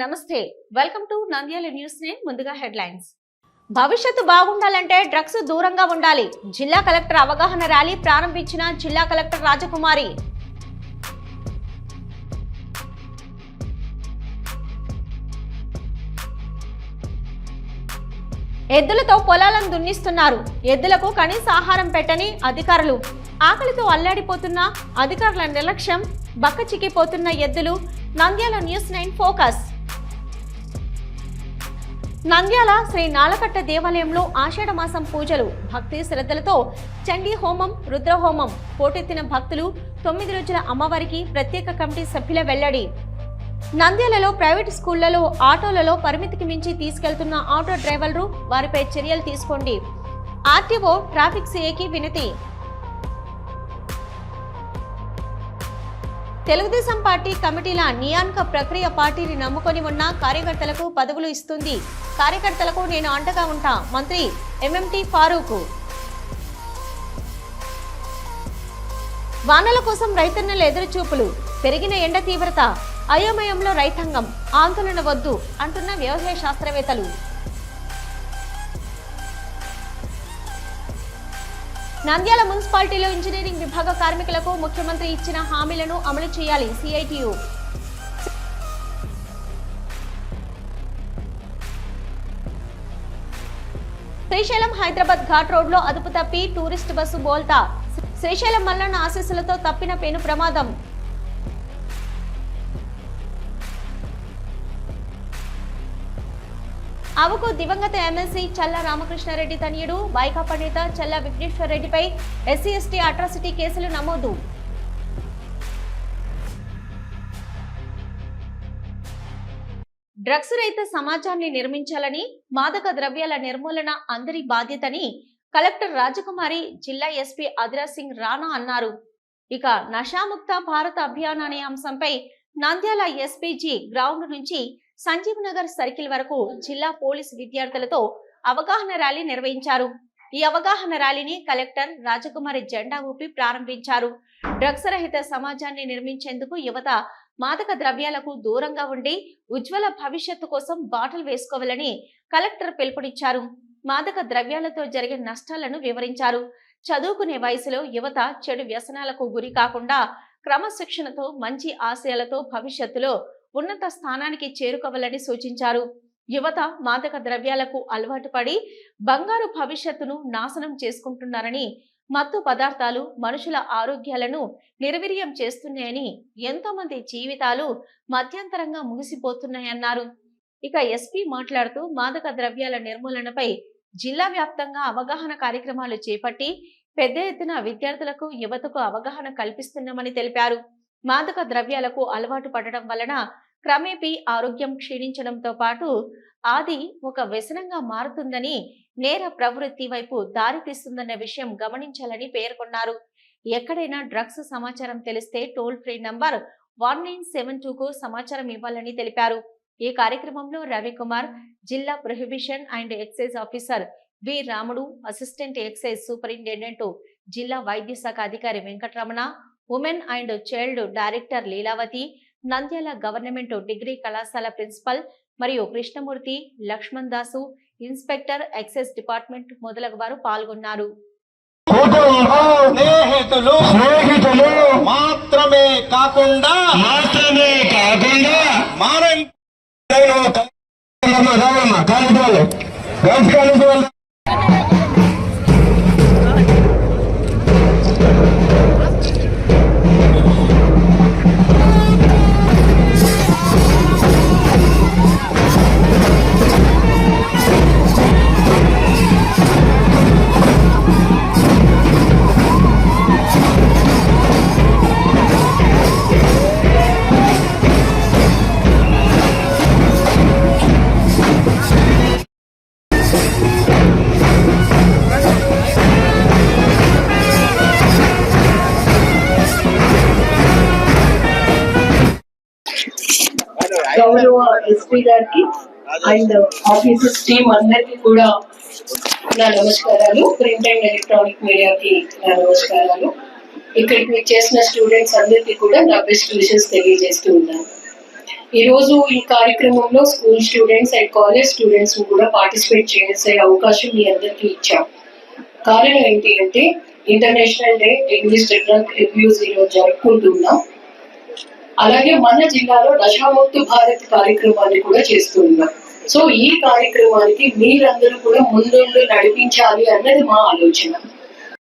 నమస్తే welcome to Nandyal news నే ముందుగా హెడ్లైన్స్ భవిష్యత్తు బాగుండాలంటే డ్రగ్స్ దూరంగా ఉండాలి. జిల్లా కలెక్టర్ అవగాహన ర్యాలీ ప్రారంభించిన జిల్లా కలెక్టర్ రాజకుమారి. ఎద్దులతో పొలాలను దున్నిస్తున్నారు. ఎద్దులకు కనీస ఆహారం పెట్టని అధికారులు. ఆకలితో అల్లాడిపోతున్న అధికారుల నిర్లక్ష్యం బక్క చిక్కిపోతున్న ఎద్దులు. Nandyala news nine focus Nandyala Sri Nalakatta దేవాలయంలో ఆషాఢమాసం పూజలు భక్తి శ్రద్ధలతో చండీ హోమం రుద్రహోమం పోటెత్తిన భక్తులు తొమ్మిది రోజుల అమ్మవారికి ప్రత్యేక కమిటీ సభ్యుల వెల్లడి. నంద్యాలలో ప్రైవేట్ స్కూళ్ళలో ఆటోలలో పరిమితికి మించి తీసుకెళ్తున్న ఆటో డ్రైవర్లు వారిపై చర్యలు తీసుకోండి. ఆర్టీఓ ట్రాఫిక్ సిఏకి వినతి. తెలుగుదేశం పార్టీ కమిటీల నియామక ప్రక్రియ పార్టీని నమ్ముకొని ఉన్న కార్యకర్తలకు పదవులు ఇస్తుంది. కార్యకర్తలకు నేను అండగా ఉంటా మంత్రి ఎంఎంటీ ఫారూక్. వానల కోసం రైతన్నల ఎదురుచూపులు పెరిగిన ఎండ తీవ్రత అయోమయంలో రైతాంగం ఆందోళన వద్దు అంటున్న వ్యవసాయ శాస్త్రవేత్తలు. నంద్యాల మున్సిపాలిటీలో ఇంజనీరింగ్ విభాగ కార్మికులకు ముఖ్యమంత్రి ఇచ్చిన హామీలను అమలు చేయాలి సిఐటియు. శ్రీశైలం హైదరాబాద్ ఘాట్ రోడ్లో అదుపు తప్పి టూరిస్ట్ బస్సు బోల్తా. శ్రీశైలం మల్లన్న ఆశీస్సులతో తప్పిన పెను ప్రమాదం. అవకు దివంగత ఎమ్మెల్సీ చల్ల రామకృష్ణారెడ్డి తనయుడు వైకాపా నేత చల్ల విఘ్నేశ్వర్ రెడ్డిపై ఎస్సీ ఎస్టీ అట్రాసిటీ కేసులు నమోదు. డ్రగ్స్ రహిత సమాజాన్ని నిర్మించాలని మాదక ద్రవ్యాల నిర్మూలన అందరి బాధ్యతని కలెక్టర్ రాజకుమారి జిల్లా ఎస్పీ అదిరా సింగ్ రాణా అన్నారు. ఇక నషాముక్త భారత అభియాన్ అనే అంశంపై నంద్యాల ఎస్పీజీ గ్రౌండ్ నుంచి సంజీవ్ నగర్ సర్కిల్ వరకు జిల్లా పోలీస్ విద్యార్థులతో అవగాహన ర్యాలీ నిర్వహించారు. ఈ అవగాహన ర్యాలీని కలెక్టర్ రాజకుమారి జెండా ఊపి ప్రారంభించారు. డ్రగ్స్ రహిత సమాజాన్ని నిర్మించేందుకు యువత మాదక ద్రవ్యాలకు దూరంగా ఉండి ఉజ్వల భవిష్యత్తు కోసం బాటలు వేసుకోవాలని కలెక్టర్ పిలుపునిచ్చారు. మాదక ద్రవ్యాలతో జరిగే నష్టాలను వివరించారు. చదువుకునే వయసులో యువత చెడు వ్యసనాలకు గురి కాకుండా క్రమశిక్షణతో మంచి ఆశయాలతో భవిష్యత్తులో ఉన్నత స్థానానికి చేరుకోవాలని సూచించారు. యువత మాదక ద్రవ్యాలకు అలవాటు పడి బంగారు భవిష్యత్తును నాశనం చేసుకుంటున్నారని మత్తు పదార్థాలు మనుషుల ఆరోగ్యాలను నిర్వీర్యం చేస్తున్నాయని ఎంతో మంది జీవితాలు మధ్యంతరంగా ముగిసిపోతున్నాయన్నారు. ఇక ఎస్పీ మాట్లాడుతూ మాదక ద్రవ్యాల నిర్మూలనపై జిల్లా వ్యాప్తంగా అవగాహన కార్యక్రమాలు చేపట్టి పెద్ద ఎత్తున విద్యార్థులకు యువతకు అవగాహన కల్పిస్తున్నామని తెలిపారు. మాదక ద్రవ్యాలకు అలవాటు పడడం వలన క్రమేపీ ఆరోగ్యం క్షీణించడంతో పాటు ఆది ఒక వ్యసనంగా మారుతుందని నేర ప్రవృత్తి వైపు దారి తీస్తుందన్న విషయం గమనించాలని పేర్కొన్నారు. ఎక్కడైనా డ్రగ్స్ సమాచారం తెలిస్తే toll free number one nine seven టూకు సమాచారం ఇవ్వాలని తెలిపారు. ఈ కార్యక్రమంలో రవికుమార్ జిల్లా prohibition and excise officer V Ramudu assistant excise superintendent జిల్లా వైద్య శాఖ అధికారి Venkataramana women and child director Leelavathi Nandyala government degree కళాశాల ప్రిన్సిపల్ మరియు Krishnamurthy Lakshman Dasu inspector excise department మొదలగు వారు పాల్గొన్నారు. కుటుంబం స్నేహితులు స్నేహితులు మాత్రమే కాకుండా మాత్రమే కాకుండా మారం గారికి అండ్ ఆఫీసర్స్ టీమ్ అందరికి కూడా నా నమస్కారాలు. ప్రింట్ అండ్ ఎలక్ట్రానిక్ మీడియాకి నా నమస్కారాలు. ఇక్కడికి మీరు చేసిన స్టూడెంట్స్ అందరికీ కూడా నా బెస్ట్ విషెస్ తెలియజేస్తూ ఉన్నాను. ఈ రోజు ఈ కార్యక్రమంలో school students and college students కూడా పార్టిసిపేట్ చేసే అవకాశం మీ అందరికీ ఇచ్చాం. కారణం ఏంటి అంటే international day English drug reviews ఈరోజు జరుపుకుంటున్నాం. అలాగే మన జిల్లాలో నషాముక్త భారత్ కార్యక్రమాన్ని కూడా చేస్తూ ఉన్నాం సో ఈ కార్యక్రమానికి మీరందరూ కూడా ముందుండి నడిపించాలి అన్నది మా ఆలోచన.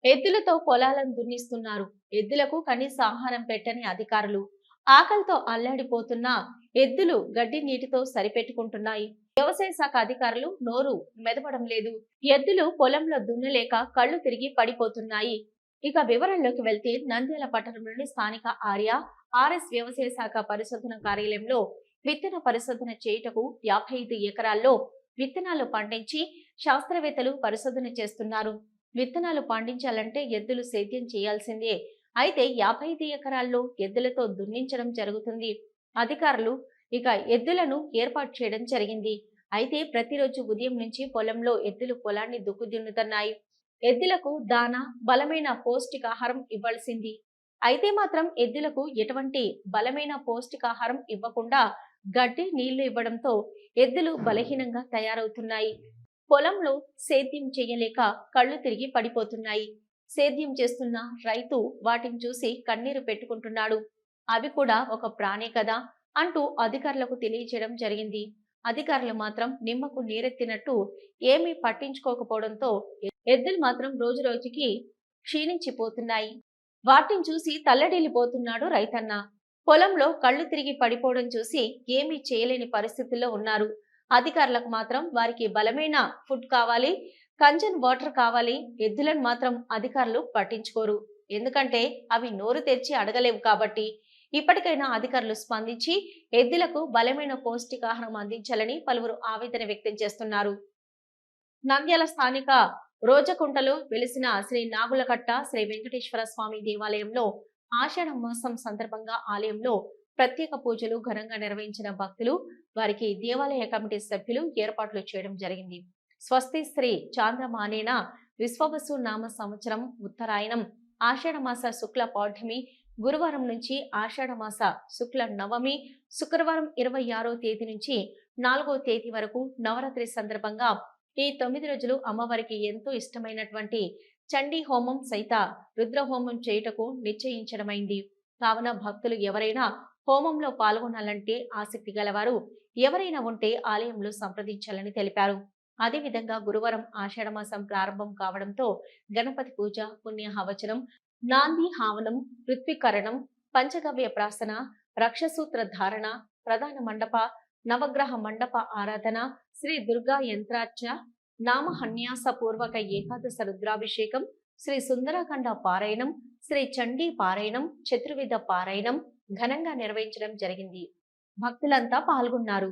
ఎద్దులతో పొలాలను దున్నిస్తున్నారు. ఎద్దులకు కనీస ఆహారం పెట్టని అధికారులు. ఆకలితో అల్లాడిపోతున్న ఎద్దులు గడ్డి నీటితో సరిపెట్టుకుంటున్నాయి. వ్యవసాయ శాఖ అధికారులు నోరు మెదపడం లేదు. ఎద్దులు పొలంలో దున్నలేక కళ్ళు తిరిగి పడిపోతున్నాయి. ఇక వివరణలోకి వెళ్తే నంద్యాల పట్టణంలోని స్థానిక ఆర్య ఆర్ఎస్ వ్యవసాయ శాఖ పరిశోధన కార్యాలయంలో విత్తన పరిశోధన చేయుటకు యాభై ఐదు ఎకరాల్లో విత్తనాలు పండించి శాస్త్రవేత్తలు పరిశోధన చేస్తున్నారు. విత్తనాలు పండించాలంటే ఎద్దులు సేద్యం చేయాల్సిందే. అయితే యాభై ఐదు ఎకరాల్లో ఎద్దులతో దున్నించడం జరుగుతుంది. అధికారులు ఇక ఎద్దులను ఏర్పాటు చేయడం జరిగింది. అయితే ప్రతిరోజు ఉదయం నుంచి పొలంలో ఎద్దులు పొలాన్ని దుక్కు దున్నుతున్నాయి ఎద్దులకు దాన బలమైన పౌష్టికాహారం ఇవ్వాల్సింది. అయితే మాత్రం ఎద్దులకు ఎటువంటి బలమైన పౌష్టికాహారం ఇవ్వకుండా గడ్డి నీళ్ళు ఇవ్వడంతో ఎద్దులు బలహీనంగా తయారవుతున్నాయి. పొలంలో సేద్యం చేయలేక కళ్ళు తిరిగి పడిపోతున్నాయి. సేద్యం చేస్తున్న రైతు వాటిని చూసి కన్నీరు పెట్టుకుంటున్నాడు. అవి కూడా ఒక ప్రాణే కదా అంటూ అధికారులకు తెలియజేయడం జరిగింది. అధికారులు మాత్రం నిమ్మకు నీరెత్తినట్టు ఏమీ పట్టించుకోకపోవడంతో ఎద్దులు మాత్రం రోజు రోజుకి క్షీణించిపోతున్నాయి. వాటిని చూసి తల్లడిల్లిపోతున్నాడు రైతన్న. పొలంలో కళ్ళు తిరిగి పడిపోవడం చూసి ఏమీ చేయలేని పరిస్థితుల్లో ఉన్నారు. అధికారులకు మాత్రం వారికి బలమైన ఫుడ్ కావాలి కంజన్ వాటర్ కావాలి ఎద్దులను మాత్రం అధికారులు పట్టించుకోరు. ఎందుకంటే అవి నోరు తెరిచి అడగలేవు కాబట్టి ఇప్పటికైనా అధికారులు స్పందించి ఎద్దులకు బలమైన పౌష్టికాహారం అందించాలని పలువురు ఆవేదన వ్యక్తం చేస్తున్నారు. నంద్యాల స్థానిక రోజకుంటలో వెలిసిన శ్రీ నాగులకట్ట శ్రీ వెంకటేశ్వర స్వామి దేవాలయంలో ఆషాఢ మాసం సందర్భంగా ఆలయంలో ప్రత్యేక పూజలు ఘనంగా నిర్వహించిన భక్తులు వారికి దేవాలయ కమిటీ సభ్యులు ఏర్పాట్లు చేయడం జరిగింది. స్వస్తి శ్రీ చాంద్రమానేన విశ్వవసు నామ సంవత్సరం ఉత్తరాయణం ఆషాఢమాస శుక్ల పౌర్ణమి గురువారం నుంచి ఆషాఢమాస శుక్ల నవమి శుక్రవారం ఇరవై ఆరో తేదీ నుంచి నాలుగో తేదీ వరకు నవరాత్రి సందర్భంగా ఈ తొమ్మిది రోజులు అమ్మవారికి ఎంతో ఇష్టమైనటువంటి చండీ హోమం సైత రుద్ర హోమం చేయుటకు నిశ్చయించడమైంది. కావున భక్తులు ఎవరైనా హోమంలో పాల్గొనాలంటే ఆసక్తి గలవారు ఎవరైనా ఉంటే ఆలయంలో సంప్రదించాలని తెలిపారు. అదేవిధంగా గురువారం ఆషాఢమాసం ప్రారంభం కావడంతో గణపతి పూజ పుణ్యహవచనం నాంది హావనం పృథ్వీకరణం పంచగవ్య ప్రాసన రక్షసూత్ర ధారణ ప్రధాన మండప నవగ్రహ మండప ఆరాధన శ్రీ దుర్గా యంత్రార్చ నామహన్యాస పూర్వక ఏకాదశ రుద్రాభిషేకం శ్రీ సుందరఖండ పారాయణం శ్రీ చండీ పారాయణం చతుర్విధ పారాయణం ఘనంగా నిర్వహించడం జరిగింది. భక్తులంతా పాల్గొన్నారు.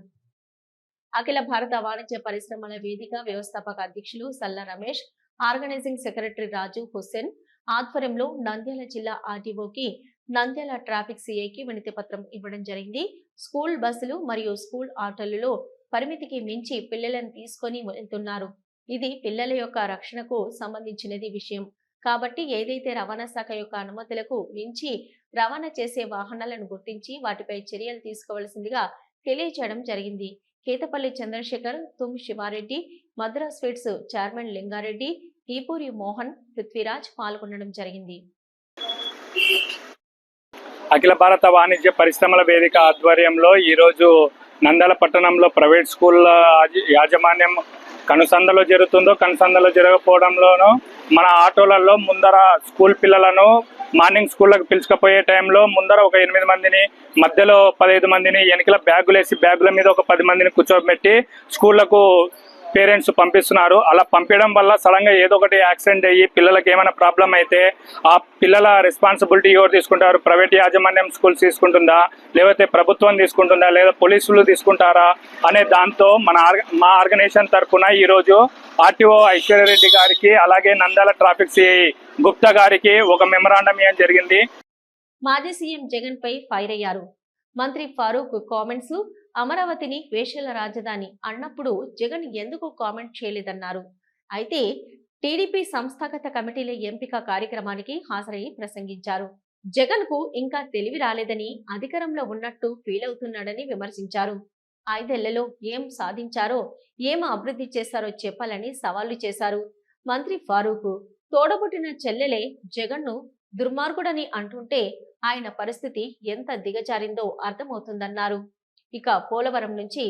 అఖిల భారత వాణిజ్య పరిశ్రమల వేదిక వ్యవస్థాపక అధ్యక్షులు సల్ల రమేష్ ఆర్గనైజింగ్ సెక్రటరీ రాజు హుస్సేన్ ఆధ్వర్యంలో నంద్యాల జిల్లా ఆర్టీఓకి నంద్యాల ట్రాఫిక్ సిఐకి వినతి పత్రం ఇవ్వడం జరిగింది. స్కూల్ బస్సులు మరియు స్కూల్ ఆటోలలో పరిమితికి మించి పిల్లలను తీసుకొని వెళ్తున్నారు. ఇది పిల్లల యొక్క రక్షణకు సంబంధించినది విషయం. కాబట్టి ఏదైతే రవాణా శాఖ యొక్క అనుమతులకు మించి రవాణా చేసే వాహనాలను గుర్తించి వాటిపై చర్యలు తీసుకోవాల్సిందిగా తెలియజేయడం జరిగింది. కేతపల్లి చంద్రశేఖర్ తుమ్ శివారెడ్డి మద్రాస్ స్వీట్స్ చైర్మన్ లింగారెడ్డి ఈపూరి మోహన్ పృథ్వీరాజ్ పాల్గొనడం జరిగింది. అఖిల భారత వాణిజ్య పరిశ్రమల వేదిక ఆధ్వర్యంలో ఈరోజు నందల పట్టణంలో ప్రైవేట్ స్కూళ్ళ యాజమాన్యం కనుసందలో జరుగుతుందో కనుసందలో జరగకపోవడంలోనూ మన ఆటోలలో ముందర స్కూల్ పిల్లలను మార్నింగ్ స్కూళ్ళకు పిలుచుకపోయే టైంలో ముందర ఒక ఎనిమిది మందిని మధ్యలో పదహైదు మందిని వెనకల బ్యాగులు వేసి బ్యాగుల మీద ఒక పది మందిని కూర్చోబెట్టి స్కూళ్ళకు పేరెంట్స్ పంపిస్తున్నారు. అలా పంపించడం వల్ల సడన్గా ఏదో ఒకటి యాక్సిడెంట్ అయ్యి పిల్లలకి ఏమైనా ప్రాబ్లం అయితే ఆ పిల్లల రెస్పాన్సిబిలిటీ ఎవరు తీసుకుంటారు? ప్రైవేట్ యాజమాన్యం స్కూల్స్ తీసుకుంటుందా? లేకపోతే ప్రభుత్వం తీసుకుంటుందా? లేదా పోలీసులు తీసుకుంటారా? అనే దాంతో మన మా ఆర్గనైజేషన్ తరఫున ఈ రోజు ఆర్టీఓ ఐశ్వర్యరెడ్డి గారికి అలాగే నందాల ట్రాఫిక్ సిఐ గుప్తా గారికి ఒక మెమరాండం ఇవ్వడం జరిగింది. మాజీ సీఎం జగన్ పై ఫైర్ అయ్యారు. మంత్రి ఫారూక్ కామెంట్స్ అమరావతిని వేషల రాజధాని అన్నప్పుడు జగన్ ఎందుకు కామెంట్ చేయలేదన్నారు. అయితే టీడీపీ సంస్థాగత కమిటీల ఎంపిక కార్యక్రమానికి హాజరై ప్రసంగించారు. జగన్కు ఇంకా తెలివి రాలేదని అధికారంలో ఉన్నట్టు ఫీల్ అవుతున్నాడని విమర్శించారు. ఐదేళ్ళలో ఏం సాధించారో ఏం అభివృద్ధి చేశారో చెప్పాలని సవాళ్ళు చేశారు. మంత్రి ఫారూక్ తోడబుట్టిన చెల్లెలే జగన్ను దుర్మార్గుడని అంటుంటే ఆయన పరిస్థితి ఎంత దిగజారిందో అర్థమవుతుందన్నారు. ఇక పోలవరం నుంచి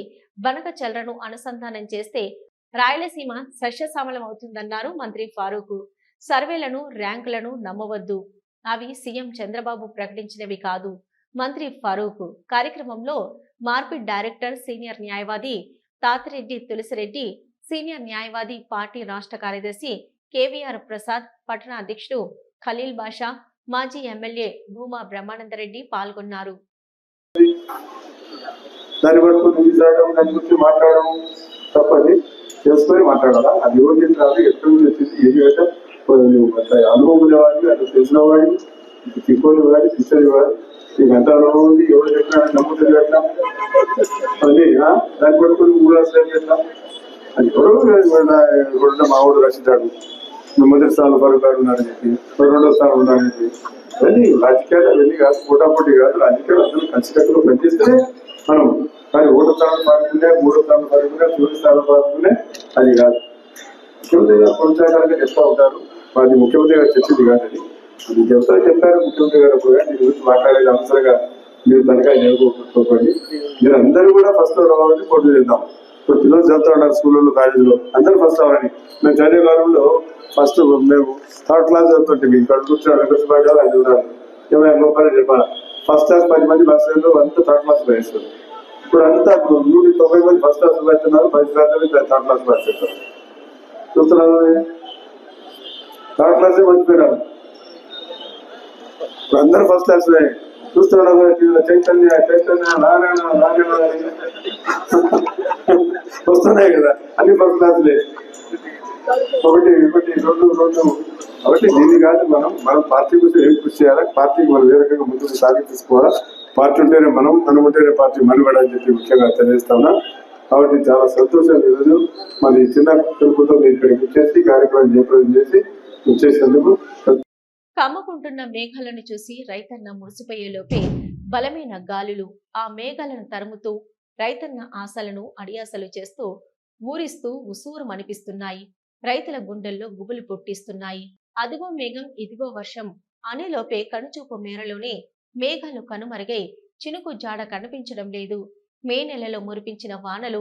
బనక చల్రను అనుసంధానం చేస్తే రాయలసీమ సస్యశ్యామలం అవుతుందన్నారు మంత్రి ఫారూక్. సర్వేలను ర్యాంకులను నమ్మవద్దు. అవి సీఎం చంద్రబాబు ప్రకటించినవి కాదు మంత్రి ఫారూక్. కార్యక్రమంలో మార్పిడ్ డైరెక్టర్ సీనియర్ న్యాయవాది తాతిరెడ్డి తులసిరెడ్డి సీనియర్ న్యాయవాది పార్టీ రాష్ట్ర కార్యదర్శి కేవీఆర్ ప్రసాద్ పట్టణ అధ్యక్షుడు ఖలీల్ బాషా మాజీ ఎమ్మెల్యే భూమా బ్రహ్మానందరెడ్డి పాల్గొన్నారు. దాన్ని పట్టుకుని తీసుకురావడం దాని గురించి మాట్లాడడం తప్పది. తెలుసుకొని మాట్లాడాలా? అది ఎవరు రాదు ఎక్కడి నుంచి వచ్చింది ఏమి అయితే అనుభవం ఉండేవాడిని అంత తెలిసిన వాడిని తిప్పోని వాడి శిక్షలు వాడి నీకు ఎంత అనుభవం ఉంది ఎవరు చెప్పినా నమ్ముతుంది పెట్టాం అది దాన్ని పట్టుకుని మూడు అసలు పెట్టాం అది ఎవరు ఇప్పుడు మా ఊడు రచించాడు మొదటి స్థానంలో పరుగుతాడు ఉన్నాడని చెప్పి రెండో స్థానం ఉన్నాడని చెప్పి. అవన్నీ రాజకీయాలు అవన్నీ కాదు పోటాపోటీ కాదు రాజకీయాలు అందరూ కలిసికట్టుగా పనిచేస్తే మనం మరి ఒకటి స్థానం పాడుతుంటే మూడు స్థానం పాడుతుంటే చివరి స్థానం పాడుతుంటే అది కాదు. ముఖ్యమంత్రి గారు కొనసాగాలని చెప్తా ఉంటారు. అది ముఖ్యమంత్రి గారు చెప్పింది కాదు అది. అది చెప్తా చెప్పారు? ముఖ్యమంత్రి గారు కూడా దీని గురించి మాట్లాడేది అవసరంగా మీరు తనకాయ నేర్చుకోకండి మీరు అందరూ కూడా ఫస్ట్ రావాలని పోటీ చేద్దాం. ఇప్పుడు పిల్లలు చదువుతా ఉన్నారు స్కూళ్ళలో కాలేజీలో. అందరూ ఫస్ట్ అవ్వాలని మేము చదివే కాలంలో ఫస్ట్ మేము థర్డ్ క్లాస్ చదువుతుంటే మీకు ఇక్కడ కూర్చొని వెంకటేశ్వర గారు అది ఉన్నారు ఏమైనా గొప్పని చెప్పాలా? ఫస్ట్ క్లాస్ పది మంది బస్ అంతా థర్డ్ క్లాస్ వేస్తారు. ఇప్పుడు అంతా నూట తొంభై మంది ఫస్ట్ క్లాస్ పెడుతున్నారు పది శాతం థర్డ్ క్లాస్ పెడుతున్నారు చూస్తున్నారు థర్డ్ క్లాసే మర్చిపోయినారు. ఇప్పుడు అందరూ ఫస్ట్ క్లాస్ చూస్తున్నాడు చైతన్య చైతన్య నారాయణ నారాయణ వస్తున్నాయి కదా అన్ని ఫస్ట్ క్లాసులే ఒకటి ఒకటి రెండు రెండు. ఒకటి దీన్ని కాదు మనం మనం పార్టీ కోసం ఏం కృషి చేయాలి? పార్టీకి మనం ఏ రకంగా ముందుకు సాగి తీసుకోవాలా? పార్టీ ఉంటేనే మనం మనం ఉంటేనే పార్టీ మనబడి అని చెప్పి ముఖ్యంగా తెలియజేస్తున్నా కాబట్టి చాలా సంతోషం ఈరోజు మరి చిన్న పిలుపుతో మీరు ఇక్కడికి వచ్చేసి కార్యక్రమం జయప్రదం చేసి వచ్చేసేందుకు కమ్ముకుంటున్న మేఘాలను చూసి రైతన్న మురిసిపోయేలోపే బలమైన గాలులు ఆ మేఘాలను తరుముతూ రైతన్న ఆశలను అడియాసలు చేస్తూ ఊరిస్తూ ఉసూరు మనిపిస్తున్నాయి రైతుల గుండెల్లో గుబులు పుట్టిస్తున్నాయి. అదిగో మేఘం ఇదిగో వర్షం అనేలోపే కనుచూపు మేరలోనే మేఘాలు కనుమరుగై చినుకు జాడ కనిపించడం లేదు. మే నెలలో మురిపించిన వానలు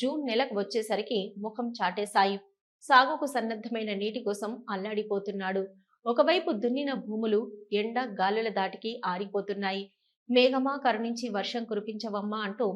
జూన్ నెలకు వచ్చేసరికి ముఖం చాటేశాయి. సాగుకు సన్నద్ధమైన నీటి కోసం అల్లాడిపోతున్నాడు. ఒకవైపు దున్నిన భూములు ఎండ గాలుల దాటికి ఆరిపోతున్నాయి. మేఘమా కరుణించి వర్షం కురిపించవమ్మా అంటూ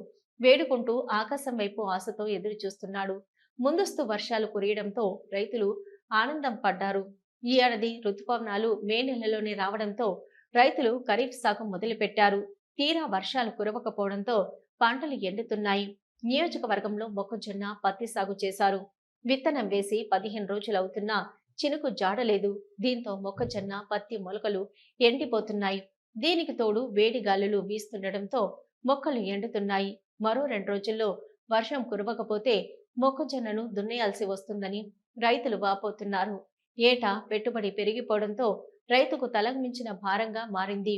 వేడుకుంటూ ఆకాశం వైపు ఆశతో ఎదురు చూస్తున్నాడు ముందస్తు వర్షాలు కురియడంతో రైతులు ఆనందం పడ్డారు. ఈ ఏడాది ఋతుపవనాలు మే నెలలోనే రావడంతో రైతులు ఖరీఫ్ సాగు మొదలుపెట్టారు. తీరా వర్షాలు కురవకపోవడంతో పంటలు ఎండుతున్నాయి. నియోజకవర్గంలో మొక్కజొన్న పత్తి సాగు చేశారు. విత్తనం వేసి పదిహేను రోజులవుతున్నా చినుకు జాడలేదు. దీంతో మొక్కజొన్న పత్తి మొలకలు ఎండిపోతున్నాయి. దీనికి తోడు వేడి గాలులు వీస్తుండటంతో మొక్కలు ఎండుతున్నాయి. మరో రెండు రోజుల్లో వర్షం కురవకపోతే మొక్కజొన్నను దున్నేయాల్సి వస్తుందని రైతులు వాపోతున్నారు. ఏటా పెట్టుబడి పెరిగిపోవడంతో రైతుకు తలమించిన భారంగా మారింది.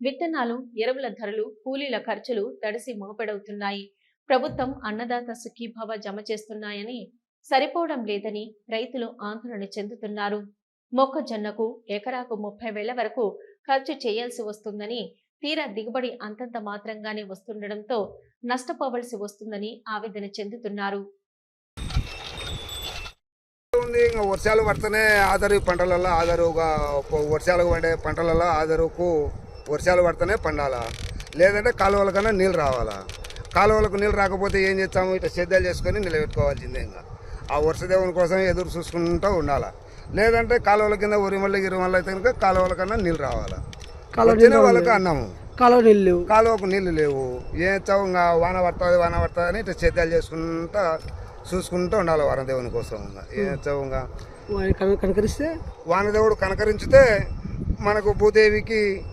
విత్తనాలు ఎరువుల ధరలు కూలీల ఖర్చులు తడిసి మోపెడవుతున్నాయి. ప్రభుత్వం అన్నదాత సుఖీభావ జమ చేస్తున్నాయని సరిపోవడం లేదని రైతులు ఆందోళన చెందుతున్నారు. మొక్కజొన్నకు ఎకరాకు ముప్పై వేల వరకు ఖర్చు చేయాల్సి వస్తుందని తీరా దిగుబడి అంతంత మాత్రంగానే వస్తుండటంతో నష్టపోవలసి వస్తుందని ఆవేదన చెందుతున్నారు. ఉంది. ఇంకా వర్షాలు పడితేనే ఆధారు పంటలలో ఆధారు వర్షాలు పడే పంటలలో ఆధారుకు వర్షాలు పడితేనే పండాలా? లేదంటే కాలువల కన్నా నీళ్ళు రావాలా? కాలువలకు నీళ్ళు రాకపోతే ఏం చేస్తాము? ఇట్లా సేద్యాలు చేసుకొని నిలబెట్టుకోవాల్సిందే ఇంకా. ఆ వర్షదేవుని కోసం ఎదురు చూసుకుంటూ ఉండాలా? లేదంటే కాలువల కింద ఉరిమల్ల గిరిమల్ల అయితే కనుక కాలువల కన్నా నీళ్ళు రావాలా? వచ్చిన వాళ్ళకి అన్నము. కాలువ నీళ్ళు లేవు. కాలువకు నీళ్ళు లేవు. ఏం ఇంకా వాన పడుతుంది వాన పడుతుంది అని ఇట్లా సేద్యాలు చేసుకుంటా చూసుకుంటూ ఉండాలి వానదేవుని కోసం. ఇంకా? కనకరిస్తే? వానదేవుడు కనకరించితే మనకు భూదేవికి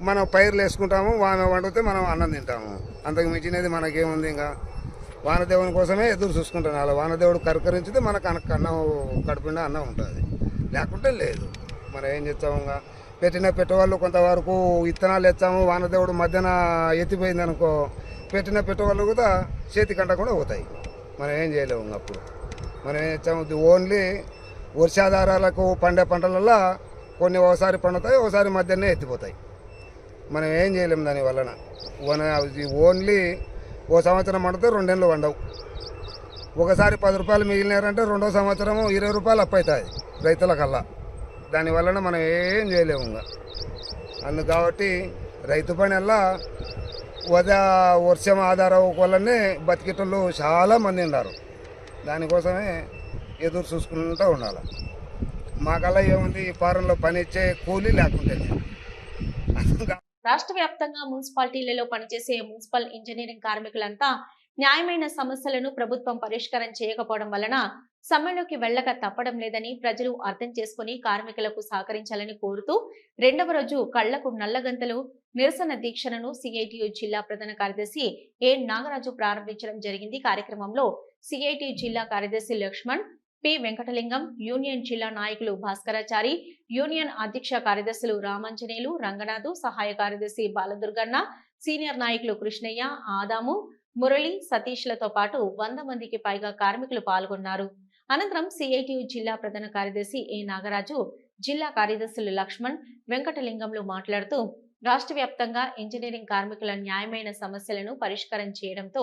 మనం పైర్లు వేసుకుంటాము వాన వండితే మనం అన్నం తింటాము. అంతకు మించినది మనకేముంది ఇంకా? వానదేవుని కోసమే ఎదురు చూసుకుంటాను అలా వానదేవుడు కనకరించితే మనకు అన్న అన్నం కడుపుండా అన్నం ఉంటుంది. లేకుంటే లేదు. మనం ఏం చేస్తాము ఇంకా? పెట్టిన పెట్టుబడులు కొంతవరకు విత్తనాలు ఎచ్చాము వానదేవుడు మధ్యన ఎత్తిపోయింది అనుకో పెట్టిన పెట్టుబడులు కూడా చేతి కంట కూడా పోతాయి. మనం ఏం చేయలేము అప్పుడు. మనం ఏం చేస్తాము? ఓన్లీ వర్షాధారాలకు పండే పంటలలో కొన్ని ఒకసారి పండుతాయి ఒకసారి మధ్యనే ఎత్తిపోతాయి. మనం ఏం చేయలేము దాని వలన. ఓన్లీ ఓ సంవత్సరం పండితే రెండేళ్ళు వండవు ఒకసారి పది రూపాయలు మిగిలినారంటే రెండో సంవత్సరము ఇరవై రూపాయలు అప్పు రైతుల రైతులకల్లా దానివలన మనం ఏం చేయలేము ఇంకా. అందు కాబట్టి రైతు పని వల్ల వద వర్షం ఆధారం వల్లనే బతికేటోళ్ళు చాలా మంది ఉన్నారు. దానికోసమే ఎదురు చూసుకుంటూ ఉండాలి. మాకల్లా ఏముంది? ఈ ఫారంలో పనిచ్చే కూలీ లేకుంటే రాష్ట్ర వ్యాప్తంగా మున్సిపాలిటీలలో పనిచేసే మున్సిపల్ ఇంజనీరింగ్ కార్మికులంతా న్యాయమైన సమస్యలను ప్రభుత్వం పరిష్కారం చేయకపోవడం వలన సమ్మెలోకి వెళ్ళక తప్పడం లేదని ప్రజలు అర్థం చేసుకుని కార్మికులకు సహకరించాలని కోరుతూ రెండవ రోజు కళ్ళకు నల్లగంతలు నిరసన దీక్షలను సిఐటియు జిల్లా ప్రధాన కార్యదర్శి ఏ నాగరాజు ప్రారంభించడం జరిగింది. కార్యక్రమంలో సిఐటియు జిల్లా కార్యదర్శి లక్ష్మణ్ పి వెంకటలింగం యూనియన్ జిల్లా నాయకులు భాస్కరాచారి యూనియన్ అధ్యక్ష కార్యదర్శులు రామాంజనేయులు రంగనాథు సహాయ కార్యదర్శి బాలదుర్గన్న సీనియర్ నాయకులు కృష్ణయ్య ఆదాము మురళి సతీష్లతో పాటు వంద మందికి పైగా కార్మికులు పాల్గొన్నారు. అనంతరం సిఐటియు జిల్లా ప్రధాన కార్యదర్శి ఏ నాగరాజు జిల్లా కార్యదర్శులు లక్ష్మణ్ వెంకటలింగంలు మాట్లాడుతూ రాష్ట్ర వ్యాప్తంగా ఇంజనీరింగ్ కార్మికుల న్యాయమైన సమస్యలను పరిష్కారం చేయడంతో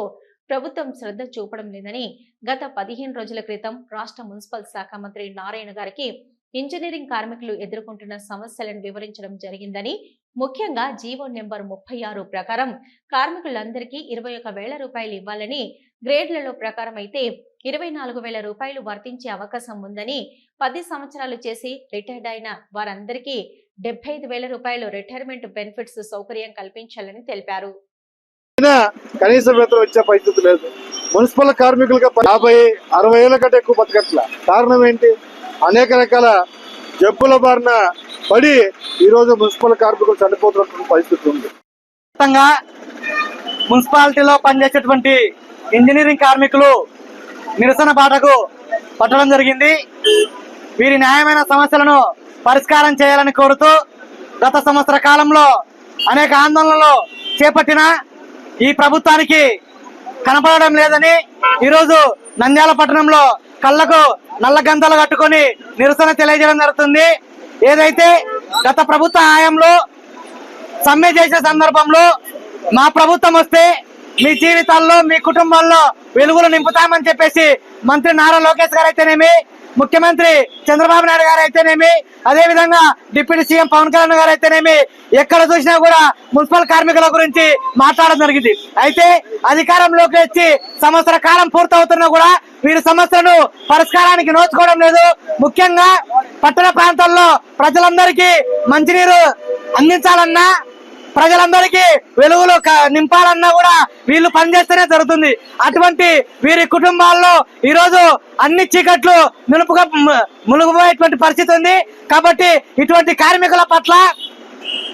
ప్రభుత్వం శ్రద్ధ చూపడం లేదని గత పదిహేను రోజుల క్రితం రాష్ట్ర మున్సిపల్ శాఖ మంత్రి నారాయణ గారికి ఇంజనీరింగ్ కార్మికులు ఎదుర్కొంటున్న సమస్యలను వివరించడం జరిగిందని ముఖ్యంగా జీవో నెంబర్ ముప్పై ఆరు ప్రకారం కార్మికులందరికీ ఇరవై ఒక వేల రూపాయలు ఇవ్వాలని గ్రేడ్లలో ప్రకారం అయితే ఇరవై నాలుగు వేల రూపాయలు వర్తించే అవకాశం ఉందని పది సంవత్సరాలు చేసి రిటైర్డ్ అయిన వారందరికీ డెబ్బై ఐదు వేల రూపాయలు రిటైర్మెంట్ బెనిఫిట్స్ సౌకర్యం కల్పించాలని తెలిపారు. కనీస వేతనం వచ్చే పరిస్థితి లేదు. మున్సిపల్ కార్మికులుగా యాభై అరవై ఏళ్ళ కంటే ఎక్కువ బతకట్ల. కారణం ఏంటి? అనేక రకాల జబ్బుల బారిన పడి ఈరోజు మున్సిపల్ కార్మికులు చనిపోతున్నటువంటి పరిస్థితి ఉంది. మున్సిపాలిటీలో పనిచేసేటువంటి ఇంజనీరింగ్ కార్మికులు నిరసన బాటకు పట్టడం జరిగింది. వీరి న్యాయమైన సమస్యలను పరిష్కారం చేయాలని కోరుతూ గత సంవత్సర కాలంలో అనేక ఆందోళనలు చేపట్టిన ఈ ప్రభుత్వానికి కనపడడం లేదని ఈరోజు నంద్యాల పట్టణంలో కళ్ళకు నల్ల గంతలు కట్టుకొని నిరసన తెలియజేయడం జరుగుతుంది. ఏదైతే గత ప్రభుత్వ హయాంలో సమ్మె చేసే సందర్భంలో మా ప్రభుత్వం వస్తే మీ జీవితాల్లో మీ కుటుంబాల్లో వెలుగులు నింపుతామని చెప్పేసి మంత్రి నారా లోకేష్ గారు అయితేనేమి ముఖ్యమంత్రి చంద్రబాబు నాయుడు గారు అయితేనేమి అదే విధంగా డిప్యూటీ సీఎం పవన్ కళ్యాణ్ గారు అయితేనేమి ఎక్కడ చూసినా కూడా మున్సిపల్ కార్మికుల గురించి మాట్లాడడం జరిగింది. అయితే అధికారంలోకి వచ్చి సంవత్సర కాలం పూర్తవుతున్నా కూడా వీరి సమస్యను పరిష్కారానికి నోచుకోవడం లేదు. ముఖ్యంగా పట్టణ ప్రాంతాల్లో ప్రజలందరికీ మంచినీరు అందించాలన్నా ప్రజలందరికీ వెలుగులు క- నింపాలన్నా కూడా వీళ్ళు పనిచేస్తేనే జరుగుతుంది. అటువంటి వీరి కుటుంబాల్లో ఈరోజు అన్ని చీకట్లు నునుపుగా మునుగుపోయేటువంటి పరిస్థితి ఉంది. కాబట్టి ఇటువంటి కార్మికుల పట్ల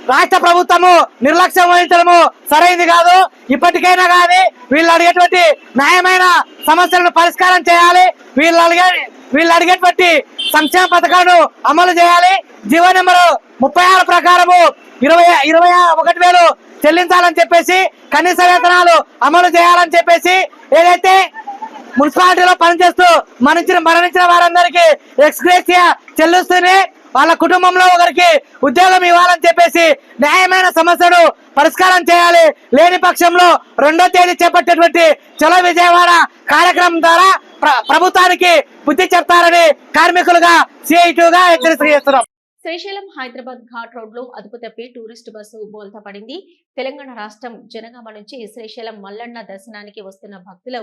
రాష్ట్ర ప్రభుత్వము నిర్లక్ష్యం వహించడము సరైనది కాదు. ఇప్పటికైనా కానీ వీళ్ళు అడిగేటువంటి న్యాయమైన సమస్యలను పరిష్కారం చేయాలి. వీళ్ళు అడిగే వీళ్ళు అడిగేటువంటి సంక్షేమ పథకాలను అమలు చేయాలి. జీవో నెంబరు ముప్పై ఆరు ప్రకారము ఇరవై ఇరవై ఒకటి వేలు చెల్లించాలని చెప్పేసి కనీస వేతనాలు అమలు చేయాలని చెప్పేసి ఏదైతే మున్సిపాలిటీలో పనిచేస్తూ మరణించిన మరణించిన వారందరికీ ఎక్స్గ్రేసియా చెల్లిస్తూనే వాళ్ళ కుటుంబంలో ఒకరికి ఉద్యోగం ఇవ్వాలని చెప్పేసి న్యాయమైన సమస్యను పరిష్కారం చేయాలి. లేని పక్షంలో రెండో తేదీ చేపట్టేటువంటి చలో విజయవాడ కార్యక్రమం ద్వారా ప్ర- ప్రభుత్వానికి బుద్ధి చెప్తారని కార్మికులుగా సిఐటిగా హెచ్చరిస్తున్నాం శ్రీశైలం హైదరాబాద్ ఘాట్ రోడ్లో అదుపు తప్పి టూరిస్ట్ బస్సు బోల్తా పడింది. తెలంగాణ రాష్ట్రం జనగామ నుంచి శ్రీశైలం మల్లన్న దర్శనానికి వస్తున్న భక్తులు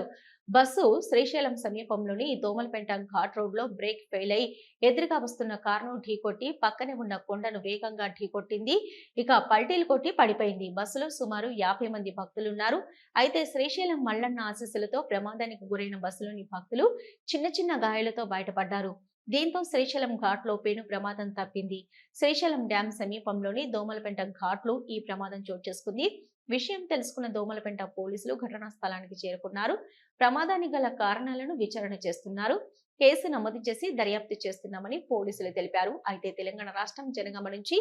బస్సు శ్రీశైలం సమీపంలోని దోమలపేంట ఘాట్ రోడ్లో బ్రేక్ ఫెయిల్ అయి ఎదురుగా వస్తున్న కారును ఢీకొట్టి పక్కనే ఉన్న కొండను వేగంగా ఢీకొట్టింది ఇక పల్టీలు కొట్టి పడిపోయింది. బస్సులో సుమారు యాభై మంది భక్తులున్నారు అయితే శ్రీశైలం మల్లన్న ఆశీస్సులతో ప్రమాదానికి గురైన బస్సులోని భక్తులు చిన్న చిన్న గాయాలతో బయటపడ్డారు. దీంతో శ్రీశైలం ఘాట్లో పేను ప్రమాదం తప్పింది. శ్రీశైలం డ్యాం సమీపంలోని దోమలపెంట ఘాట్లో ఈ ప్రమాదం చోటు చేసుకుంది. విషయం తెలుసుకున్న దోమలపెంట పోలీసులు ఘటనా స్థలానికి చేరుకున్నారు. ప్రమాదానికి గల కారణాలను విచారణ చేస్తున్నారు. కేసు నమోదు చేసి దర్యాప్తు చేస్తున్నామని పోలీసులు తెలిపారు. అయితే తెలంగాణ రాష్ట్రం జనగామ నుంచి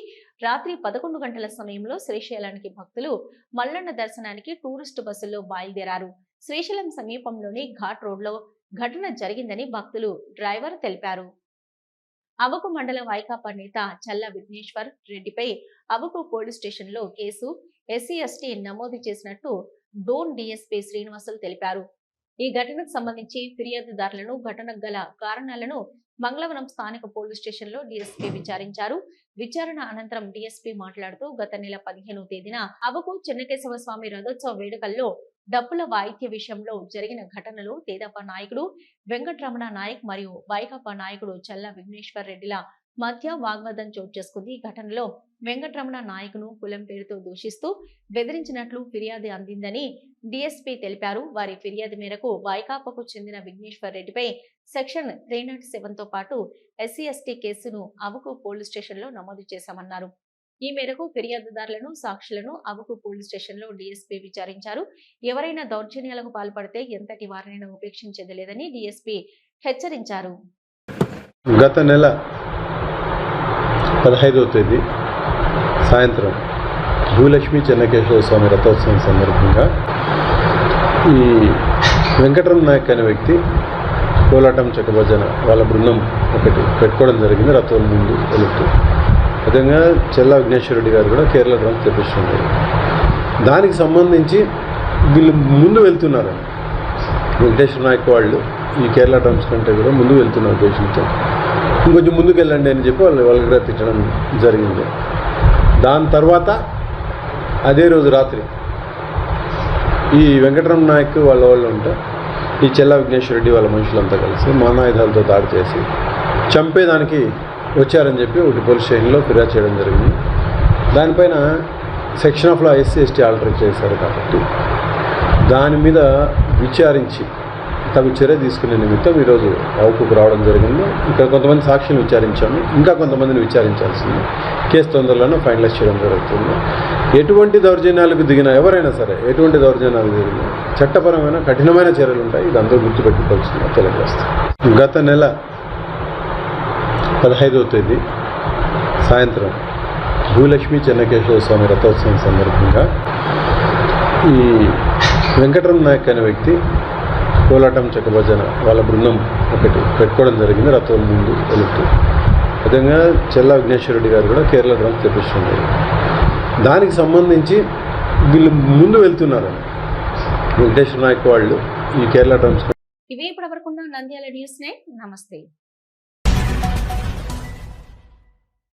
రాత్రి పదకొండు గంటల సమయంలో శ్రీశైలానికి భక్తులు మల్లన్న దర్శనానికి టూరిస్టు బస్సుల్లో బయలుదేరారు. శ్రీశైలం సమీపంలోని ఘాట్ రోడ్లో ఘటన జరిగిందని భక్తులు డ్రైవర్ తెలిపారు. అవకు మండల వైకాపా నేత చల్ల విఘ్నేశ్వర్ రెడ్డిపై అవకు పోలీస్ స్టేషన్లో కేసు ఎస్సీ ఎస్టీ నమోదు చేసినట్టు డోన్ డీఎస్పీ శ్రీనివాసులు తెలిపారు. ఈ ఘటనకు సంబంధించి ఫిర్యాదుదారులను ఘటనకు గల కారణాలను మంగళవరం స్థానిక పోలీస్ స్టేషన్లో డీఎస్పీ విచారించారు. విచారణ అనంతరం డీఎస్పీ మాట్లాడుతూ గత నెల పదిహేనవ తేదీన అవకు చెన్నకేశవ స్వామి రథోత్సవ వేడుకల్లో డప్పుల వాయిద్య విషయంలో జరిగిన ఘటనలు తేదప్ప నాయకుడు వెంకటరమణ నాయక్ మరియు వైకాపా నాయకుడు చల్ల విఘ్నేశ్వర్ రెడ్డిల మధ్య వాగ్వాదం చోటు చేసుకుంది. ఈ ఘటనలో వెంకటరమణ నాయకును కులం పేరుతో దూషిస్తూ బెదిరించినట్లు ఫిర్యాదు అందిందని డిఎస్పీ తెలిపారు. వారి ఫిర్యాదు మేరకు వైకాపాకు చెందిన విఘ్నేశ్వర్ రెడ్డిపై సెక్షన్ త్రీ నాట్ సెవెన్తో పాటు ఎస్సీ ఎస్టీ కేసును అవకు పోలీస్ స్టేషన్లో నమోదు చేశామన్నారు. ఈ మేరకు ఫిర్యాదుదారులను సాక్షులను అవకు పోలీస్ స్టేషన్లో డీఎస్పీ విచారించారు. ఎవరైనా దౌర్జన్యాలకు పాల్పడితే ఎంతటి వారినైనా ఉపేక్షించేది లేదని డీఎస్పీ హెచ్చరించారు. గత నెల పదహైదవ తేదీ సాయంత్రం భూలక్ష్మి చెన్నకేశ్వర స్వామి రథోత్సవం సందర్భంగా ఈ వెంకటరమణ నాయక్ అనే వ్యక్తి కోలాటం చెక్కభజన వాళ్ళ బృందం ఒకటి పెట్టుకోవడం జరిగింది. రథం ముందు వెళుతూ విధంగా చెల్లా విఘ్నేశ్వర రెడ్డి గారు కూడా కేరళ డ్రమ్స్ తెప్పిస్తుంది దానికి సంబంధించి వీళ్ళు ముందు వెళ్తున్నారు. వెంకటేశ్వర నాయక్ వాళ్ళు ఈ కేరళ డ్రమ్స్ కంటే కూడా ముందు వెళ్తున్న ఉద్దేశంతో ఇంకొంచెం ముందుకు వెళ్ళండి అని చెప్పి వాళ్ళు వాళ్ళకి కూడా తిట్టడం జరిగింది. దాని తర్వాత అదే రోజు రాత్రి ఈ వెంకటరమణ నాయక్ వాళ్ళ వాళ్ళు ఉంటే ఈ చెల్ల విఘ్నేశ్వర రెడ్డి వాళ్ళ మనుషులంతా కలిసి మానాయుధాలతో దాడి చేసి చంపేదానికి వచ్చారని చెప్పి ఒకటి పోలీస్ స్టేషన్లో ఫిర్యాదు చేయడం జరిగింది. దానిపైన section of law SC ST alter చేశారు కాబట్టి దాని మీద విచారించి తగు చర్య తీసుకునే నిమిత్తం ఈరోజు అవుకుకు రావడం జరిగింది. ఇక్కడ కొంతమంది సాక్షులను విచారించాము. ఇంకా కొంతమందిని విచారించాల్సింది. కేసు తొందరలోనే ఫైనలైజ్ చేయడం జరుగుతుంది. ఎటువంటి దౌర్జన్యాలకు దిగిన ఎవరైనా సరే ఎటువంటి దౌర్జన్యాలు దిగిన చట్టపరమైన కఠినమైన చర్యలు ఉంటాయి. ఇది అందరూ గుర్తుపెట్టుకోవాల్సిందిగా తెలియజేస్తాం గత నెల పదహైదవ తేదీ సాయంత్రం భూలక్ష్మి చెన్నకేశ్వర స్వామి రథోత్సవం సందర్భంగా ఈ వెంకటరమణ నాయక్ అనే వ్యక్తి కోలాటం చెక్కభజన వాళ్ళ బృందం ఒకటి పెట్టుకోవడం జరిగింది. రథం ముందు వెళుతూ విధంగా చెల్ల విఘ్నేశ్వర రెడ్డి గారు కూడా కేరళ డ్రమ్స్ తెప్పిస్తున్నారు దానికి సంబంధించి వీళ్ళు ముందు వెళ్తున్నారు. వెంకటేశ్వర నాయక్ వాళ్ళు ఈ కేరళ డ్రమ్స్ ఇవి ఇప్పటివరకున్న నంద్యాల న్యూస్ నే. నమస్తే.